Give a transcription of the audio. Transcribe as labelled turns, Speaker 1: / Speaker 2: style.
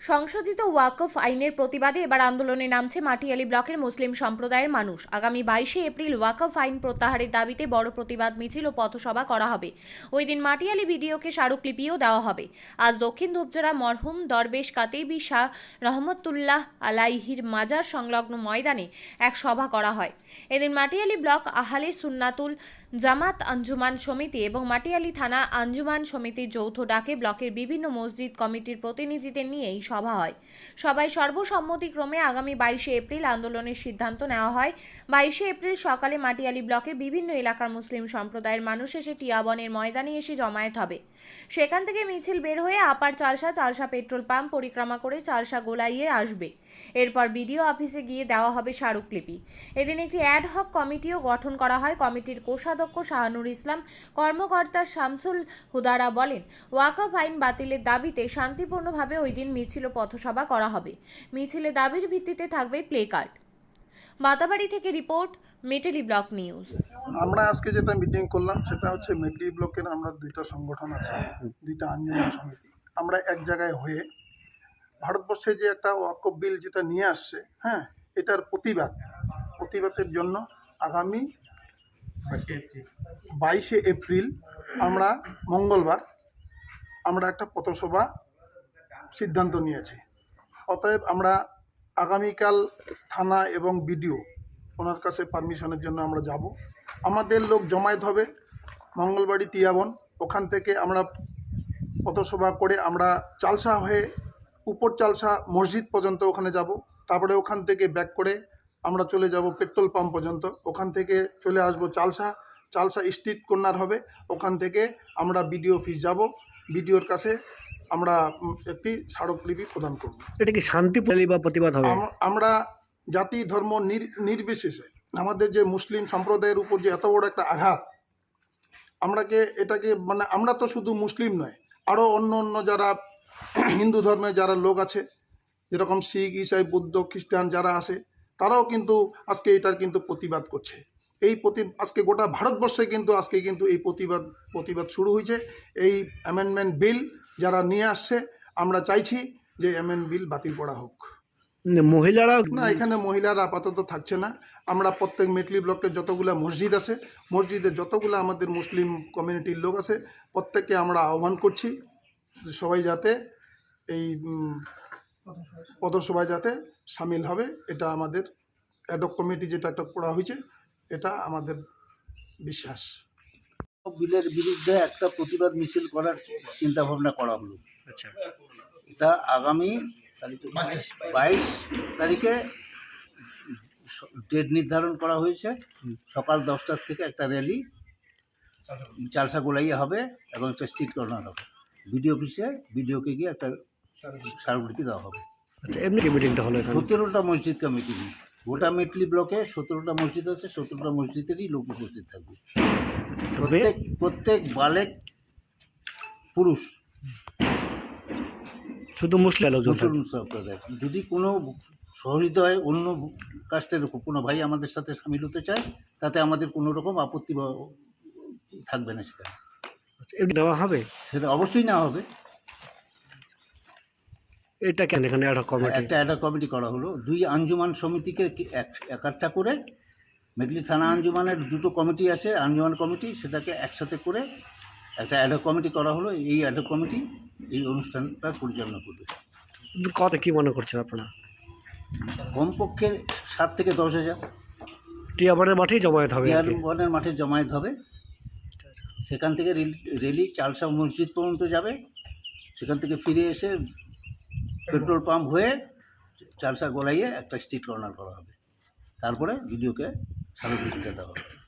Speaker 1: সংশোধিত ওয়াকফ আইনের প্রতিবাদে এবার আন্দোলনে নামছে মাটিয়ালি ব্লকের মুসলিম সম্প্রদায়ের মানুষ। আগামী বাইশে এপ্রিল ওয়াকফ আইন প্রত্যাহারের দাবিতে বড় প্রতিবাদ মিছিল ও পথসভা করা হবে। ওই দিন মাটিয়ালি ভিডিওকে স্মারকলিপিও দেওয়া হবে। আজ দক্ষিণ ধূপজোড়া মরহুম দরবেশ কাতেবি শাহ রহমতুল্লাহ আলাইহির মাজার সংলগ্ন ময়দানে এক সভা করা হয়। এদিন মাটিয়ালি ব্লক আহালে সুন্নাতুল জামাত আঞ্জুমান সমিতি এবং মাটিয়ালি থানা আঞ্জুমান সমিতির যৌথ ডাকে ব্লকের বিভিন্ন মসজিদ কমিটির প্রতিনিধিদের নিয়ে এই সভা হয়। সবাই সর্বসম্মতিক্রমে আগামী বাইশে এপ্রিল আন্দোলনের সিদ্ধান্ত নেওয়া হয়। বাইশে এপ্রিল সকালে মাটিয়ালি ব্লকের বিভিন্ন এলাকার মুসলিম সম্প্রদায়ের মানুষ এসে টিয়াবনের ময়দানে এসে জমায়েত হবে। সেখান থেকে মিছিল বের হয়ে upper Chalsa Chalsa petrol pump পরিক্রমা করে চালসা গোলাইয়ে আসবে। এরপর বিডিও অফিসে গিয়ে দেওয়া হবে স্মারকলিপি। এদিন একটি অ্যাড হক কমিটিও গঠন করা হয়। কমিটির কোষাধ্যক্ষ শাহানুর ইসলাম, কর্মকর্তা শামসুল হুদারা বলেন, ওয়াকফ আইন বাতিলের দাবিতে শান্তিপূর্ণভাবে ওই দিন মিছিল ও পথসভা করা হবে। মিছিলে দাবির ভিত্তিতে থাকবে প্লে কার্ড। মাতাবাড়ি থেকে রিপোর্ট, মেটেলি ব্লক নিউজ।
Speaker 2: আমরা আজকে যেটা মিটিং করলাম, সেটা হচ্ছে মেডলি ব্লকের আমরা দুইটা সংগঠন আছে, দুইটা আঞ্জমান সমিতি। আমরা এক জায়গায় হয়ে ভারতবর্ষে যে একটা ওয়াকফ বিল যেটা নিয়ে আসছে হ্যাঁ এটার প্রতিবাদ, প্রতিবাদের জন্য আগামী বাইশে এপ্রিল আমরা মঙ্গলবার আমরা একটা পথসভা সিদ্ধান্ত নিয়েছি। অতএব আমরা আগামীকাল থানা এবং বিডিও, ওনার কাছে পারমিশনের জন্য আমরা যাব। আমাদের লোক জমায়েত হবে, মঙ্গলবাড়ি তিয়াবন ওখান থেকে আমরা পথসভা করে আমরা চালসা হয়ে উপর চালসা মসজিদ পর্যন্ত ওখানে যাব। তারপরে ওখান থেকে ব্যাক করে আমরা চলে যাব পেট্রোল পাম্প পর্যন্ত। ওখান থেকে চলে আসব চালসা। চালসা স্ট্রিট কর্নার হবে। ওখান থেকে আমরা বিডিও অফিস যাব। বিডিওর কাছে আমরা একটি স্মারকলিপি প্রদান করব।
Speaker 3: এটা কি শান্তি বা প্রতিবাদ হবে?
Speaker 2: আমরা জাতি ধর্ম নির- নির্বিশেষে আমাদের যে মুসলিম সম্প্রদায়ের উপর যে এত বড় একটা আঘাত আমরাকে এটাকে মানে আমরা তো শুধু মুসলিম নয় আরও অন্য অন্য যারা হিন্দু ধর্মে যারা লোক আছে যেরকম শিখ ইসাই বুদ্ধ খ্রিস্টান যারা আছে তারাও কিন্তু আজকে এটার কিন্তু প্রতিবাদ করছে। এই প্রতি আজকে গোটা ভারতবর্ষে কিন্তু আজকে কিন্তু এই প্রতিবাদ প্রতিবাদ শুরু হয়েছে। এই অ্যামেন্ডমেন্ট বিল যারা নিয়ে আসছে আমরা চাইছি যে অ্যামেন্ড বিল বাতিল করা হোক।
Speaker 3: মহিলারা
Speaker 2: না এখানে মহিলারা আপাতত থাকছে না। আমরা প্রত্যেক মেটলি ব্লকের যতগুলো মসজিদ আছে মসজিদে যতগুলো আমাদের মুসলিম কমিউনিটির লোক আছে প্রত্যেককে আমরা আহ্বান করছি সবাই যাতে এই পথসভায় যাতে সামিল হবে। এটা আমাদের অ্যাডক কমিটি যেটা একটা করা হয়েছে এটা আমাদের বিশ্বাস।
Speaker 4: বিলের বিরুদ্ধে একটা প্রতিবাদ মিছিল করার চিন্তা ভাবনা করা হলো।
Speaker 3: আচ্ছা।
Speaker 4: এটা আগামী বাইশ তারিখে ডেট নির্ধারণ করা হয়েছে। সকাল দশটার থেকে একটা র্যালি চালসা গোলাইয়ে হবে এবং একটা স্ট্রিট কর্নার হবে। বিডিও অফিসে বিডিওকে গিয়ে একটা স্মারকলিপি দেওয়া হবে।
Speaker 3: আচ্ছা এমনি মিটিংটা হলো এখানে?
Speaker 4: সতেরোটা মসজিদ কমিটি নিয়ে গোটা মেটলি ব্লকে সতেরোটা মসজিদ আছে সতেরোটা মসজিদেরই লোক উপস্থিত থাকবে। প্রত্যেক প্রত্যেক বালেক পুরুষ।
Speaker 3: শুধু মুসলিম লোকজন থাকবে।
Speaker 4: মুসলিম সম্প্রদায়। যদি কোনো সহৃদয় অন্য কাস্টের কোনো ভাই আমাদের সাথে সামিল হতে চায় তাতে আমাদের কোনো রকম আপত্তি থাকবে না সেখানে।
Speaker 3: আচ্ছা, দেওয়া হবে?
Speaker 4: সেটা অবশ্যই না হবে।
Speaker 3: এটা কেন? এখানে একটা কমিটি
Speaker 4: একটা একটা কমিটি করা হলো। দুই আঞ্জুমান সমিতিকে কি- এক একাট্টা করে মেটলি থানা আঞ্জুমানের দুটো কমিটি আছে আঞ্জুমান কমিটি সেটাকে একসাথে করে একটা অ্যাডক কমিটি করা হলো। এই অ্যাডক কমিটি এই অনুষ্ঠানটা পরিচালনা করবে।
Speaker 3: কত কী মনে করছেন আপনারা?
Speaker 4: কমপক্ষে সাত থেকে দশ হাজার।
Speaker 3: টিয়াবারের মাঠেই জমায়েত হবে আর
Speaker 4: টিয়ার
Speaker 3: কি।
Speaker 4: বনের মাঠে জমায়েত হবে। সেখান থেকে রেলি চালসা মসজিদ পর্যন্ত যাবে। সেখান থেকে ফিরে এসে পেট্রোল পাম্প হয়ে চালসা গোলাইয়ে একটা স্ট্রিট কর্নার করা হবে। তারপরে ভিডিওকে সার্ভিস দেওয়া হবে।